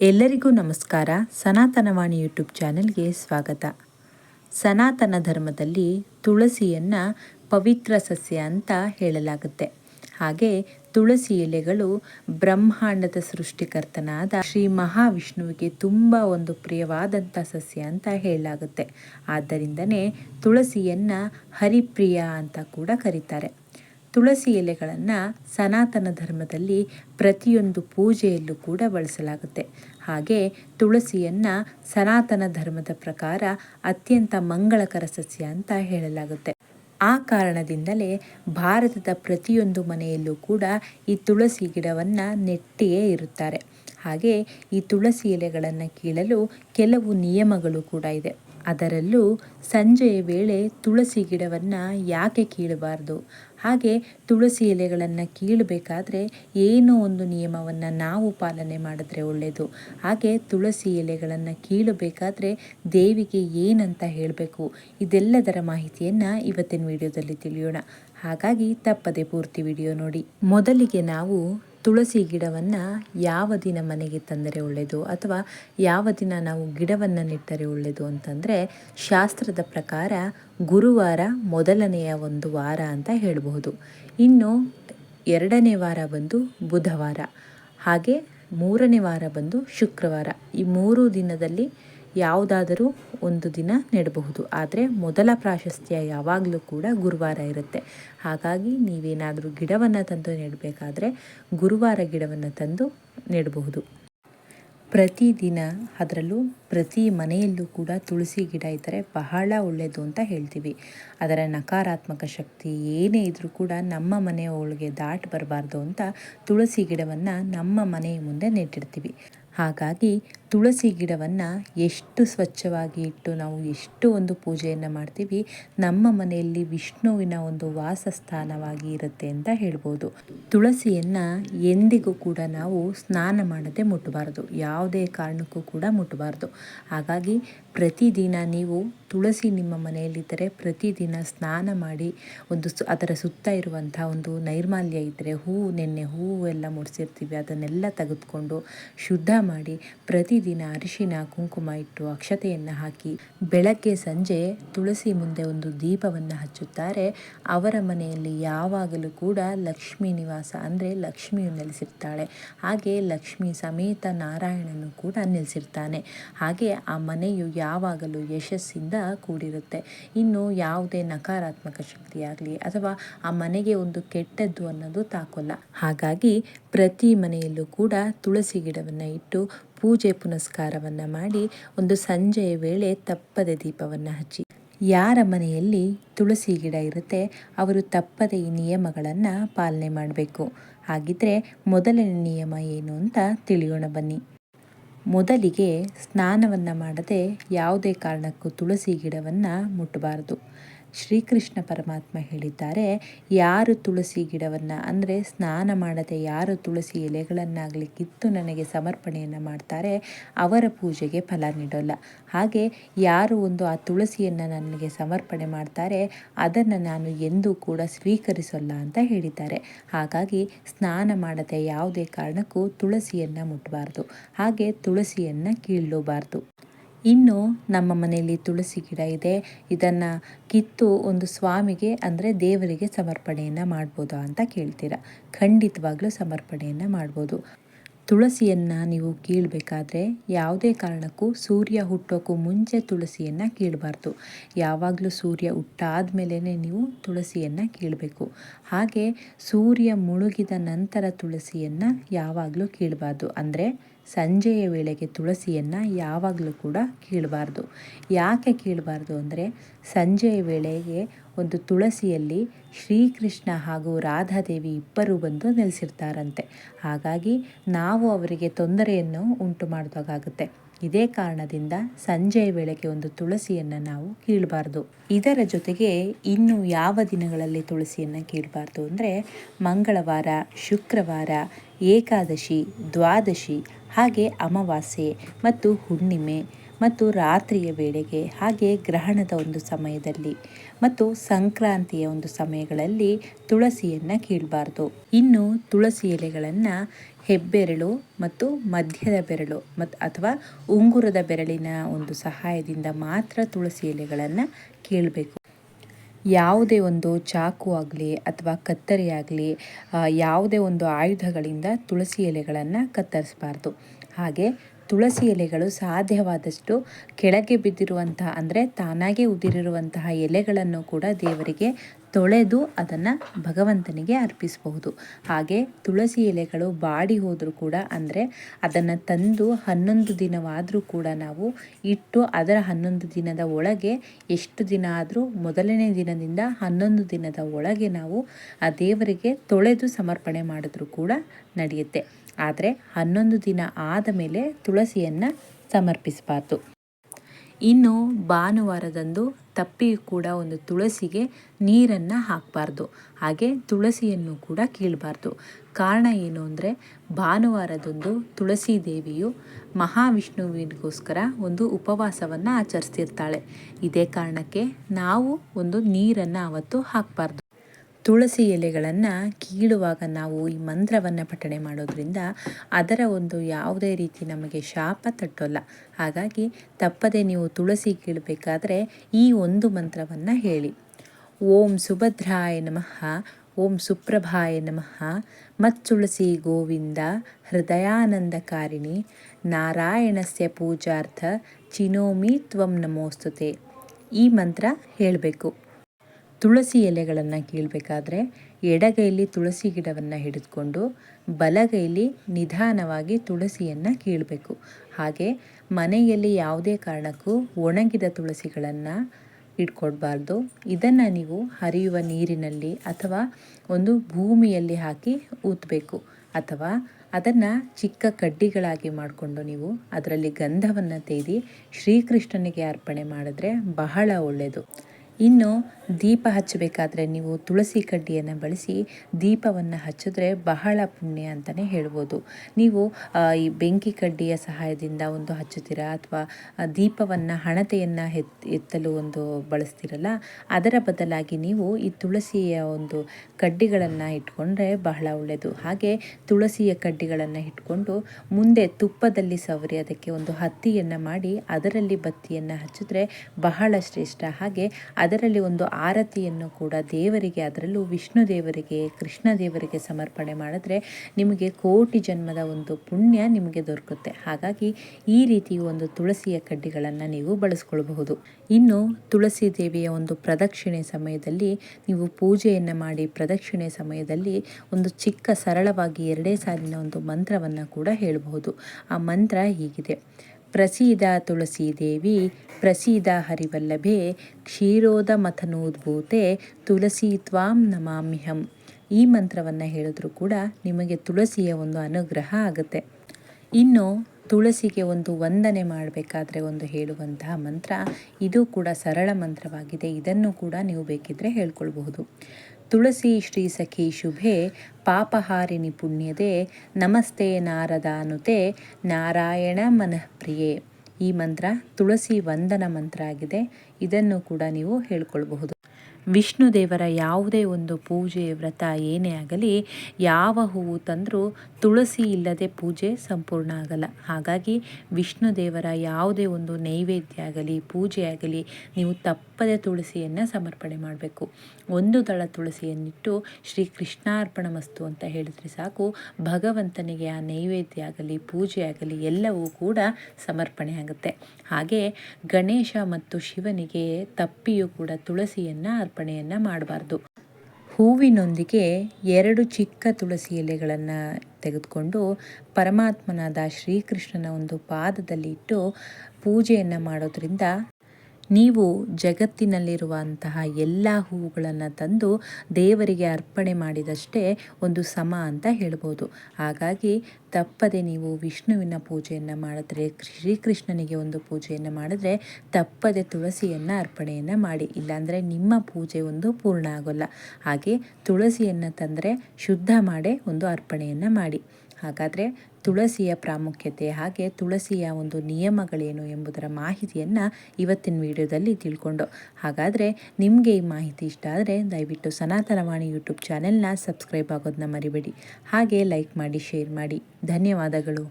ಎಲ್ಲರಿಗೂ ನಮಸ್ಕಾರ. ಸನಾತನವಾಣಿ ಯೂಟ್ಯೂಬ್ ಚಾನೆಲ್ಗೆ ಸ್ವಾಗತ. ಸನಾತನ ಧರ್ಮದಲ್ಲಿ ತುಳಸಿಯನ್ನು ಪವಿತ್ರ ಸಸ್ಯ ಅಂತ ಹೇಳಲಾಗುತ್ತೆ. ಹಾಗೆ ತುಳಸಿ ಎಲೆಗಳು ಬ್ರಹ್ಮಾಂಡದ ಸೃಷ್ಟಿಕರ್ತನಾದ ಶ್ರೀ ಮಹಾವಿಷ್ಣುವಿಗೆ ತುಂಬ ಒಂದು ಪ್ರಿಯವಾದಂಥ ಸಸ್ಯ ಅಂತ ಹೇಳಲಾಗುತ್ತೆ. ಆದ್ದರಿಂದನೇ ತುಳಸಿಯನ್ನು ಹರಿಪ್ರಿಯ ಅಂತ ಕೂಡ ಕರೀತಾರೆ. ತುಳಸಿ ಎಲೆಗಳನ್ನು ಸನಾತನ ಧರ್ಮದಲ್ಲಿ ಪ್ರತಿಯೊಂದು ಪೂಜೆಯಲ್ಲೂ ಕೂಡ ಬಳಸಲಾಗುತ್ತೆ. ಹಾಗೆ ತುಳಸಿಯನ್ನು ಸನಾತನ ಧರ್ಮದ ಪ್ರಕಾರ ಅತ್ಯಂತ ಮಂಗಳಕರ ಸಸ್ಯ ಅಂತ ಹೇಳಲಾಗುತ್ತೆ. ಆ ಕಾರಣದಿಂದಲೇ ಭಾರತದ ಪ್ರತಿಯೊಂದು ಮನೆಯಲ್ಲೂ ಕೂಡ ಈ ತುಳಸಿ ಗಿಡವನ್ನು ನೆಟ್ಟಿಯೇ ಇರುತ್ತಾರೆ. ಹಾಗೆ ಈ ತುಳಸಿ ಎಲೆಗಳನ್ನು ಕೀಳಲು ಕೆಲವು ನಿಯಮಗಳು ಕೂಡ ಇದೆ. ಅದರಲ್ಲೂ ಸಂಜೆಯ ವೇಳೆ ತುಳಸಿ ಗಿಡವನ್ನು ಯಾಕೆ ಕೀಳಬಾರ್ದು? ಹಾಗೆ ತುಳಸಿ ಎಲೆಗಳನ್ನು ಕೀಳಬೇಕಾದ್ರೆ ಏನೋ ಒಂದು ನಿಯಮವನ್ನು ನಾವು ಪಾಲನೆ ಮಾಡಿದ್ರೆ ಒಳ್ಳೆಯದು ಹಾಗೆ ತುಳಸಿ ಎಲೆಗಳನ್ನು ಕೀಳಬೇಕಾದ್ರೆ ದೇವಿಗೆ ಏನಂತ ಹೇಳಬೇಕು? ಇದೆಲ್ಲದರ ಮಾಹಿತಿಯನ್ನು ಇವತ್ತಿನ ವಿಡಿಯೋದಲ್ಲಿ ತಿಳಿಯೋಣ. ಹಾಗಾಗಿ ತಪ್ಪದೆ ಪೂರ್ತಿ ವಿಡಿಯೋ ನೋಡಿ. ಮೊದಲಿಗೆ ನಾವು ತುಳಸಿ ಗಿಡವನ್ನು ಯಾವ ದಿನ ಮನೆಗೆ ತಂದರೆ ಒಳ್ಳೆಯದು? ಅಥವಾ ಯಾವ ದಿನ ನಾವು ಗಿಡವನ್ನು ನೆಟ್ಟರೆ ಒಳ್ಳೆಯದು ಅಂತಂದರೆ ಶಾಸ್ತ್ರದ ಪ್ರಕಾರ ಗುರುವಾರ ಮೊದಲನೆಯ ಒಂದು ವಾರ ಅಂತ ಹೇಳಬಹುದು. ಇನ್ನು ಎರಡನೇ ವಾರ ಬಂದು ಬುಧವಾರ. ಹಾಗೆ ಮೂರನೇ ವಾರ ಬಂದು ಶುಕ್ರವಾರ. ಈ ಮೂರು ದಿನದಲ್ಲಿ ಯಾವುದಾದರೂ ಒಂದು ದಿನ ನೆಡಬಹುದು. ಆದರೆ ಮೊದಲ ಪ್ರಾಶಸ್ತ್ಯ ಯಾವಾಗಲೂ ಕೂಡ ಗುರುವಾರ ಇರುತ್ತೆ. ಹಾಗಾಗಿ ನೀವೇನಾದರೂ ಗಿಡವನ್ನು ತಂದು ನೆಡಬೇಕಾದ್ರೆ ಗುರುವಾರ ಗಿಡವನ್ನು ತಂದು ನೆಡಬಹುದು. ಪ್ರತಿದಿನ ಅದರಲ್ಲೂ ಪ್ರತಿ ಮನೆಯಲ್ಲೂ ಕೂಡ ತುಳಸಿ ಗಿಡ ಇದ್ದರೆ ಬಹಳ ಒಳ್ಳೆಯದು ಅಂತ ಹೇಳ್ತೀವಿ. ಅದರ ನಕಾರಾತ್ಮಕ ಶಕ್ತಿ ಏನೇ ಇದ್ದರೂ ಕೂಡ ನಮ್ಮ ಮನೆಯ ಒಳಗೆ ದಾಟ್ ಬರಬಾರ್ದು ಅಂತ ತುಳಸಿ ಗಿಡವನ್ನು ನಮ್ಮ ಮನೆಯ ಮುಂದೆ ನೆಟ್ಟಿರ್ತೀವಿ. ಹಾಗಾಗಿ ತುಳಸಿ ಗಿಡವನ್ನು ಎಷ್ಟು ಸ್ವಚ್ಛವಾಗಿ ಇಟ್ಟು ನಾವು ಎಷ್ಟು ಒಂದು ಪೂಜೆಯನ್ನು ಮಾಡ್ತೀವಿ, ನಮ್ಮ ಮನೆಯಲ್ಲಿ ವಿಷ್ಣುವಿನ ಒಂದು ವಾಸಸ್ಥಾನವಾಗಿ ಇರುತ್ತೆ ಅಂತ ಹೇಳ್ಬೋದು. ತುಳಸಿಯನ್ನು ಎಂದಿಗೂ ಕೂಡ ನಾವು ಸ್ನಾನ ಮಾಡದೆ ಮುಟ್ಟಬಾರ್ದು, ಯಾವುದೇ ಕಾರಣಕ್ಕೂ ಕೂಡ ಮುಟ್ಟಬಾರ್ದು. ಹಾಗಾಗಿ ಪ್ರತಿದಿನ ನೀವು ತುಳಸಿ ನಿಮ್ಮ ಮನೆಯಲ್ಲಿದ್ದರೆ ಪ್ರತಿದಿನ ಸ್ನಾನ ಮಾಡಿ ಒಂದು ಅದರ ಸುತ್ತ ಇರುವಂಥ ಒಂದು ನೈರ್ಮಾಲ್ಯ ಇದ್ದರೆ ಹೂವು ನೆನ್ನೆ ಹೂವು ಎಲ್ಲ ಮುಡಿಸಿರ್ತೀವಿ. ಅದನ್ನೆಲ್ಲ ತೆಗೆದುಕೊಂಡು ಶುದ್ಧ ಮಾಡಿ ಪ್ರತಿದಿನ ಅರಿಶಿನ, ಕುಂಕುಮ ಇಟ್ಟು ಅಕ್ಷತೆಯನ್ನು ಹಾಕಿ ಬೆಳಗ್ಗೆ ಸಂಜೆ ತುಳಸಿ ಮುಂದೆ ಒಂದು ದೀಪವನ್ನು ಹಚ್ಚುತ್ತಾರೆ. ಅವರ ಮನೆಯಲ್ಲಿ ಯಾವಾಗಲೂ ಕೂಡ ಲಕ್ಷ್ಮೀ ನಿವಾಸ ಅಂದರೆ ಲಕ್ಷ್ಮಿಯು ನೆಲೆಸಿರ್ತಾಳೆ. ಹಾಗೆ ಲಕ್ಷ್ಮಿ ಸಮೇತ ನಾರಾಯಣನು ಕೂಡ ನೆಲೆಸಿರ್ತಾನೆ. ಹಾಗೆ ಆ ಮನೆಯು ಯಾವಾಗಲೂ ಯಶಸ್ಸಿಂದ ಕೂಡಿರುತ್ತೆ. ಇನ್ನು ಯಾವುದೇ ನಕಾರಾತ್ಮಕ ಶಕ್ತಿಯಾಗಲಿ ಅಥವಾ ಆ ಮನೆಗೆ ಒಂದು ಕೆಟ್ಟದ್ದು ಅನ್ನೋದು ತಾಕೋಲ್ಲ. ಹಾಗಾಗಿ ಪ್ರತಿ ಮನೆಯಲ್ಲೂ ಕೂಡ ತುಳಸಿ ಗಿಡವನ್ನು ಇಟ್ಟು ಪೂಜೆ ಪುನಸ್ಕಾರವನ್ನು ಮಾಡಿ ಒಂದು ಸಂಜೆಯ ವೇಳೆ ತಪ್ಪದೆ ದೀಪವನ್ನು ಹಚ್ಚಿ. ಯಾರ ಮನೆಯಲ್ಲಿ ತುಳಸಿ ಗಿಡ ಇರುತ್ತೆ ಅವರು ತಪ್ಪದೆ ಈ ನಿಯಮಗಳನ್ನು ಪಾಲನೆ ಮಾಡಬೇಕು. ಹಾಗಿದ್ರೆ ಮೊದಲನೇ ನಿಯಮ ಏನು ಅಂತ ತಿಳಿಯೋಣ ಬನ್ನಿ. ಮೊದಲಿಗೆ ಸ್ನಾನವನ್ನು ಮಾಡದೆ ಯಾವುದೇ ಕಾರಣಕ್ಕೂ ತುಳಸಿ ಗಿಡವನ್ನು ಮುಟ್ಟಬಾರದು. ಶ್ರೀಕೃಷ್ಣ ಪರಮಾತ್ಮ ಹೇಳಿದ್ದಾರೆ, ಯಾರು ತುಳಸಿ ಗಿಡವನ್ನು ಅಂದರೆ, ಸ್ನಾನ ಮಾಡದೆ ಯಾರು ತುಳಸಿ ಎಲೆಗಳನ್ನಾಗಲಿ ಕಿತ್ತು ನನಗೆ ಸಮರ್ಪಣೆಯನ್ನು ಮಾಡ್ತಾರೆ, ಅವರ ಪೂಜೆಗೆ ಫಲ ನೀಡೋಲ್ಲ. ಹಾಗೆ ಯಾರು ಒಂದು ಆ ತುಳಸಿಯನ್ನು ನನಗೆ ಸಮರ್ಪಣೆ ಮಾಡ್ತಾರೆ, ಅದನ್ನು ನಾನು ಎಂದೂ ಕೂಡ ಸ್ವೀಕರಿಸೋಲ್ಲ ಅಂತ ಹೇಳಿದ್ದಾರೆ. ಹಾಗಾಗಿ ಸ್ನಾನ ಮಾಡದೆ ಯಾವುದೇ ಕಾರಣಕ್ಕೂ ತುಳಸಿಯನ್ನು ಮುಟ್ಟಬಾರ್ದು ಹಾಗೆ ತುಳಸಿಯನ್ನು ಕೀಳಲೂಬಾರ್ದು. ಇನ್ನು ನಮ್ಮ ಮನೆಯಲ್ಲಿ ತುಳಸಿ ಗಿಡ ಇದೆ. ಇದನ್ನು ಕಿತ್ತು ಒಂದು ಸ್ವಾಮಿಗೆ, ಅಂದರೆ ದೇವರಿಗೆ ಸಮರ್ಪಣೆಯನ್ನು ಮಾಡ್ಬೋದಾ ಅಂತ ಕೇಳ್ತೀರಾ? ಖಂಡಿತವಾಗ್ಲೂ ಸಮರ್ಪಣೆಯನ್ನು ಮಾಡ್ಬೋದು. ತುಳಸಿಯನ್ನು ನೀವು ಕೀಳಬೇಕಾದ್ರೆ ಯಾವುದೇ ಕಾರಣಕ್ಕೂ ಸೂರ್ಯ ಹುಟ್ಟೋಕ್ಕೂ ಮುಂಚೆ ತುಳಸಿಯನ್ನು ಕೀಳಬಾರ್ದು. ಯಾವಾಗಲೂ ಸೂರ್ಯ ಹುಟ್ಟಾದ ಮೇಲೇ ನೀವು ತುಳಸಿಯನ್ನು ಕೀಳಬೇಕು. ಹಾಗೆ ಸೂರ್ಯ ಮುಳುಗಿದ ನಂತರ ತುಳಸಿಯನ್ನು ಯಾವಾಗಲೂ ಕೀಳಬಾರ್ದು. ಅಂದರೆ ಸಂಜೆಯ ವೇಳೆಗೆ ತುಳಸಿಯನ್ನು ಯಾವಾಗಲೂ ಕೂಡ ಕೀಳಬಾರ್ದು. ಯಾಕೆ ಕೀಳಬಾರ್ದು ಅಂದರೆ ಸಂಜೆಯ ವೇಳೆಗೆ ಒಂದು ತುಳಸಿಯಲ್ಲಿ ಶ್ರೀಕೃಷ್ಣ ಹಾಗೂ ರಾಧಾದೇವಿ ಇಬ್ಬರು ಬಂದು ನೆಲೆಸಿರ್ತಾರಂತೆ. ಹಾಗಾಗಿ ನಾವು ಅವರಿಗೆ ತೊಂದರೆಯನ್ನು ಉಂಟು ಮಾಡಿದಾಗುತ್ತೆ ಇದೇ ಕಾರಣದಿಂದ ಸಂಜೆಯ ವೇಳೆಗೆ ಒಂದು ತುಳಸಿಯನ್ನು ನಾವು ಕೀಳಬಾರ್ದು. ಇದರ ಜೊತೆಗೆ ಇನ್ನು ಯಾವ ದಿನಗಳಲ್ಲಿ ತುಳಸಿಯನ್ನು ಕೀಳಬಾರ್ದು ಅಂದರೆ ಮಂಗಳವಾರ, ಶುಕ್ರವಾರ, ಏಕಾದಶಿ, ದ್ವಾದಶಿ ಹಾಗೆ ಅಮಾವಾಸ್ಯೆ ಮತ್ತು ಹುಣ್ಣಿಮೆ ಮತ್ತು ರಾತ್ರಿಯ ವೇಳೆಗೆ ಹಾಗೆ ಗ್ರಹಣದ ಒಂದು ಸಮಯದಲ್ಲಿ ಮತ್ತು ಸಂಕ್ರಾಂತಿಯ ಒಂದು ಸಮಯಗಳಲ್ಲಿ ತುಳಸಿಯನ್ನು ಕೀಳಬಾರ್ದು. ಇನ್ನು ತುಳಸಿ ಎಲೆಗಳನ್ನು ಹೆಬ್ಬೆರಳು ಮತ್ತು ಮಧ್ಯದ ಬೆರಳು ಮತ್ತು ಅಥವಾ ಉಂಗುರದ ಬೆರಳಿನ ಒಂದು ಸಹಾಯದಿಂದ ಮಾತ್ರ ತುಳಸಿ ಎಲೆಗಳನ್ನು ಕೀಳಬೇಕು. ಯಾವುದೇ ಒಂದು ಚಾಕು ಆಗಲಿ ಅಥವಾ ಕತ್ತರಿ ಆಗಲಿ ಯಾವುದೇ ಒಂದು ಆಯುಧಗಳಿಂದ ತುಳಸಿ ಎಲೆಗಳನ್ನು ಕತ್ತರಿಸಬಾರ್ದು. ಹಾಗೆ ತುಳಸಿ ಎಲೆಗಳು ಸಾಧ್ಯವಾದಷ್ಟು ಕೆಳಗೆ ಬಿದ್ದಿರುವಂತಹ ಅಂದರೆ ತಾನಾಗೆ ಉದಿರಿರುವಂತಹ ಎಲೆಗಳನ್ನು ಕೂಡ ದೇವರಿಗೆ ತೊಳೆದು ಅದನ್ನು ಭಗವಂತನಿಗೆ ಅರ್ಪಿಸಬಹುದು. ಹಾಗೆ ತುಳಸಿ ಎಲೆಗಳು ಬಾಡಿ ಹೋದರೂ ಕೂಡ, ಅಂದರೆ ಅದನ್ನು ತಂದು ಹನ್ನೊಂದು ದಿನವಾದರೂ ಕೂಡ ನಾವು ಇಟ್ಟು ಅದರ ಹನ್ನೊಂದು ದಿನದ ಒಳಗೆ ಎಷ್ಟು ದಿನ ಆದರೂ ಮೊದಲನೇ ದಿನದಿಂದ ಹನ್ನೊಂದು ದಿನದ ಒಳಗೆ ನಾವು ಆ ದೇವರಿಗೆ ತೊಳೆದು ಸಮರ್ಪಣೆ ಮಾಡಿದ್ರೂ ಕೂಡ ನಡೆಯುತ್ತೆ. ಆದರೆ ಹನ್ನೊಂದು ದಿನ ಆದ ಮೇಲೆ ತುಳಸಿಯನ್ನು ಸಮರ್ಪಿಸಬಾರ್ದು. ಇನ್ನು ಭಾನುವಾರದಂದು ತಪ್ಪಿಯೂ ಕೂಡ ಒಂದು ತುಳಸಿಗೆ ನೀರನ್ನು ಹಾಕಬಾರ್ದು. ಹಾಗೆ ತುಳಸಿಯನ್ನು ಕೂಡ ಕೀಳಬಾರ್ದು. ಕಾರಣ ಏನು ಅಂದರೆ ಭಾನುವಾರದಂದು ತುಳಸಿ ದೇವಿಯು ಮಹಾವಿಷ್ಣುವಿಗೋಸ್ಕರ ಒಂದು ಉಪವಾಸವನ್ನು ಆಚರಿಸ್ತಿರ್ತಾಳೆ. ಇದೇ ಕಾರಣಕ್ಕೆ ನಾವು ಒಂದು ನೀರನ್ನು ಅವತ್ತು ಹಾಕಬಾರ್ದು. ತುಳಸಿ ಎಲೆಗಳನ್ನು ಕೀಳುವಾಗ ನಾವು ಈ ಮಂತ್ರವನ್ನು ಪಠಣೆ ಮಾಡೋದ್ರಿಂದ ಅದರ ಒಂದು ಯಾವುದೇ ರೀತಿ ನಮಗೆ ಶಾಪ ತಟ್ಟೋಲ್ಲ. ಹಾಗಾಗಿ ತಪ್ಪದೆ ನೀವು ತುಳಸಿ ಕೀಳಬೇಕಾದ್ರೆ ಈ ಒಂದು ಮಂತ್ರವನ್ನು ಹೇಳಿ. ಓಂ ಸುಭದ್ರಾಯ ನಮಃ, ಓಂ ಸುಪ್ರಭಾಯ ನಮಃ ಮತ್ತುಳಸಿ ಗೋವಿಂದ, ಹೃದಯಾನಂದಕಾರಿಣಿ, ನಾರಾಯಣಸ್ಯ ಪೂಜಾರ್ಥ, ಚಿನೋಮಿ ತ್ವಂ ನಮೋಸ್ತುತೆ. ಈ ಮಂತ್ರ ಹೇಳಬೇಕು. ತುಳಸಿ ಎಲೆಗಳನ್ನು ಕೀಳಬೇಕಾದ್ರೆ ಎಡಗೈಲಿ ತುಳಸಿ ಗಿಡವನ್ನು ಹಿಡಿದುಕೊಂಡು ಬಲಗೈಲಿ ನಿಧಾನವಾಗಿ ತುಳಸಿಯನ್ನು ಕೀಳಬೇಕು. ಹಾಗೆ ಮನೆಯಲ್ಲಿ ಯಾವುದೇ ಕಾರಣಕ್ಕೂ ಒಣಗಿದ ತುಳಸಿಗಳನ್ನು ಇಟ್ಕೊಡ್ಬಾರ್ದು. ಇದನ್ನು ನೀವು ಹರಿಯುವ ನೀರಿನಲ್ಲಿ ಅಥವಾ ಒಂದು ಭೂಮಿಯಲ್ಲಿ ಹಾಕಿ ಊತಬೇಕು. ಅಥವಾ ಅದನ್ನು ಚಿಕ್ಕ ಕಡ್ಡಿಗಳಾಗಿ ಮಾಡಿಕೊಂಡು ನೀವು ಅದರಲ್ಲಿ ಗಂಧವನ್ನು ತೆಗೆದು ಶ್ರೀಕೃಷ್ಣನಿಗೆ ಅರ್ಪಣೆ ಮಾಡಿದ್ರೆ ಬಹಳ ಒಳ್ಳೆಯದು ಇನ್ನು ದೀಪ ಹಚ್ಚಬೇಕಾದ್ರೆ ನೀವು ತುಳಸಿ ಕಡ್ಡಿಯನ್ನು ಬಳಸಿ ದೀಪವನ್ನು ಹಚ್ಚಿದ್ರೆ ಬಹಳ ಪುಣ್ಯ ಅಂತಲೇ ಹೇಳ್ಬೋದು. ನೀವು ಈ ಬೆಂಕಿ ಕಡ್ಡಿಯ ಸಹಾಯದಿಂದ ಒಂದು ಹಚ್ಚುತ್ತೀರಾ? ಅಥವಾ ದೀಪವನ್ನು ಹಣತೆಯನ್ನು ಎತ್, ಎತ್ತಲು ಒಂದು ಬಳಸ್ತೀರಲ್ಲ? ಅದರ ಬದಲಾಗಿ ನೀವು ಈ ತುಳಸಿಯ ಒಂದು ಕಡ್ಡಿಗಳನ್ನು ಇಟ್ಕೊಂಡ್ರೆ ಬಹಳ ಒಳ್ಳೆಯದು ಹಾಗೆ ತುಳಸಿಯ ಕಡ್ಡಿಗಳನ್ನು ಇಟ್ಕೊಂಡು ಮುಂದೆ ತುಪ್ಪದಲ್ಲಿ ಸವರಿ ಅದಕ್ಕೆ ಒಂದು ಹತ್ತಿಯನ್ನು ಮಾಡಿ ಅದರಲ್ಲಿ ಬತ್ತಿಯನ್ನು ಹಚ್ಚಿದ್ರೆ ಬಹಳ ಶ್ರೇಷ್ಠ. ಹಾಗೆ ಅದರಲ್ಲಿ ಒಂದು ಆರತಿಯನ್ನು ಕೂಡ ದೇವರಿಗೆ, ಅದರಲ್ಲೂ ವಿಷ್ಣು ದೇವರಿಗೆ, ಕೃಷ್ಣ ದೇವರಿಗೆ ಸಮರ್ಪಣೆ ಮಾಡಿದ್ರೆ ನಿಮಗೆ ಕೋಟಿ ಜನ್ಮದ ಒಂದು ಪುಣ್ಯ ನಿಮಗೆ ದೊರಕುತ್ತೆ. ಹಾಗಾಗಿ ಈ ರೀತಿ ಒಂದು ತುಳಸಿಯ ಕಡ್ಡಿಗಳನ್ನು ನೀವು ಬಳಸ್ಕೊಳ್ಬಹುದು. ಇನ್ನು ತುಳಸಿ ದೇವಿಯ ಒಂದು ಪ್ರದಕ್ಷಿಣೆ ಸಮಯದಲ್ಲಿ ನೀವು ಪೂಜೆಯನ್ನು ಮಾಡಿ ಪ್ರದಕ್ಷಿಣೆ ಸಮಯದಲ್ಲಿ ಒಂದು ಚಿಕ್ಕ ಸರಳವಾಗಿ ಎರಡೇ ಸಾಲಿನ ಒಂದು ಮಂತ್ರವನ್ನು ಕೂಡ ಹೇಳಬಹುದು. ಆ ಮಂತ್ರ ಹೀಗಿದೆ. ಪ್ರಸೀದ ತುಳಸೀದೇವಿ, ಪ್ರಸೀದ ಹರಿವಲ್ಲಭೆ, ಕ್ಷೀರೋದ ಮಥನೋದ್ಭೂತೆ, ತುಳಸಿ ತ್ವಾಂ ನಮಾಮ್ಯಹಂ. ಈ ಮಂತ್ರವನ್ನು ಹೇಳಿದ್ರೂ ಕೂಡ ನಿಮಗೆ ತುಳಸಿಯ ಒಂದು ಅನುಗ್ರಹ ಆಗುತ್ತೆ. ಇನ್ನು ತುಳಸಿಗೆ ಒಂದು ವಂದನೆ ಮಾಡಬೇಕಾದ್ರೆ ಒಂದು ಹೇಳುವಂತಹ ಮಂತ್ರ, ಇದು ಕೂಡ ಸರಳ ಮಂತ್ರವಾಗಿದೆ. ಇದನ್ನು ಕೂಡ ನೀವು ಬೇಕಿದ್ದರೆ ಹೇಳ್ಕೊಳ್ಬಹುದು. ತುಳಸಿ ಶ್ರೀ ಸಖಿ ಶುಭೆ, ಪಾಪಹಾರಿಣಿ ಪುಣ್ಯದೆ, ನಮಸ್ತೆ ನಾರದಾನುತೆ, ನಾರಾಯಣ ಮನಃಪ್ರಿಯೆ. ಈ ಮಂತ್ರ ತುಳಸಿ ವಂದನ ಮಂತ್ರ ಆಗಿದೆ ಇದನ್ನು ಕೂಡ ನೀವು ಹೇಳ್ಕೊಳ್ಬಹುದು. ವಿಷ್ಣು ದೇವರ ಯಾವುದೇ ಒಂದು ಪೂಜೆ, ವ್ರತ ಏನೇ ಆಗಲಿ, ಯಾವ ಹೂವು ತಂದರೂ ತುಳಸಿ ಇಲ್ಲದೆ ಪೂಜೆ ಸಂಪೂರ್ಣ ಆಗಲ್ಲ. ಹಾಗಾಗಿ ವಿಷ್ಣು ದೇವರ ಯಾವುದೇ ಒಂದು ನೈವೇದ್ಯ ಆಗಲಿ, ಪೂಜೆ ಆಗಲಿ, ನೀವು ತಪ್ಪದೆ ತುಳಸಿಯನ್ನು ಸಮರ್ಪಣೆ ಮಾಡಬೇಕು. ಒಂದು ದಳ ತುಳಸಿಯನ್ನಿಟ್ಟು ಶ್ರೀ ಕೃಷ್ಣಾರ್ಪಣ ಮಸ್ತು ಅಂತ ಹೇಳಿದ್ರೆ ಸಾಕು. ಭಗವಂತನಿಗೆ ಆ ನೈವೇದ್ಯ ಆಗಲಿ, ಪೂಜೆ ಆಗಲಿ ಎಲ್ಲವೂ ಕೂಡ ಸಮರ್ಪಣೆ ಆಗುತ್ತೆ. ಹಾಗೆ ಗಣೇಶ ಮತ್ತು ಶಿವನಿಗೆ ತಪ್ಪಿಯೂ ಕೂಡ ತುಳಸಿಯನ್ನು ಅರ್ಪಣೆಯನ್ನು ಮಾಡಬಾರ್ದು. ಹೂವಿನೊಂದಿಗೆ ಎರಡು ಚಿಕ್ಕ ತುಳಸಿ ಎಲೆಗಳನ್ನು ತೆಗೆದುಕೊಂಡು ಪರಮಾತ್ಮನಾದ ಶ್ರೀಕೃಷ್ಣನ ಒಂದು ಪಾದದಲ್ಲಿ ಇಟ್ಟು ಪೂಜೆಯನ್ನು ಮಾಡೋದ್ರಿಂದ ನೀವು ಜಗತ್ತಿನಲ್ಲಿರುವಂತಹ ಎಲ್ಲ ಹೂವುಗಳನ್ನು ತಂದು ದೇವರಿಗೆ ಅರ್ಪಣೆ ಮಾಡಿದಷ್ಟೇ ಒಂದು ಸಮ ಅಂತ ಹೇಳ್ಬೋದು. ಹಾಗಾಗಿ ತಪ್ಪದೆ ನೀವು ವಿಷ್ಣುವಿನ ಪೂಜೆಯನ್ನು ಮಾಡಿದ್ರೆ, ಶ್ರೀಕೃಷ್ಣನಿಗೆ ಒಂದು ಪೂಜೆಯನ್ನು ಮಾಡಿದ್ರೆ ತಪ್ಪದೆ ತುಳಸಿಯನ್ನು ಅರ್ಪಣೆಯನ್ನು ಮಾಡಿ. ಇಲ್ಲಾಂದರೆ ನಿಮ್ಮ ಪೂಜೆ ಒಂದು ಪೂರ್ಣ ಆಗೋಲ್ಲ. ಹಾಗೆ ತುಳಸಿಯನ್ನು ತಂದರೆ ಶುದ್ಧ ಮಾಡೇ ಒಂದು ಅರ್ಪಣೆಯನ್ನು ಮಾಡಿ. ಹಾಗಾದರೆ ತುಳಸಿಯ ಪ್ರಾಮುಖ್ಯತೆ ಹಾಗೆ ತುಳಸಿಯ ಒಂದು ನಿಯಮಗಳೇನು ಎಂಬುದರ ಮಾಹಿತಿಯನ್ನು ಇವತ್ತಿನ ವಿಡಿಯೋದಲ್ಲಿ ತಿಳ್ಕೊಂಡು. ಹಾಗಾದರೆ ನಿಮಗೆ ಈ ಮಾಹಿತಿ ಇಷ್ಟ ಆದರೆ ದಯವಿಟ್ಟು ಸನಾತನವಾಣಿ ಯೂಟ್ಯೂಬ್ ಚಾನೆಲ್ನ ಸಬ್ಸ್ಕ್ರೈಬ್ ಆಗೋದನ್ನ ಮರಿಬೇಡಿ. ಹಾಗೆ ಲೈಕ್ ಮಾಡಿ, ಶೇರ್ ಮಾಡಿ. ಧನ್ಯವಾದಗಳು.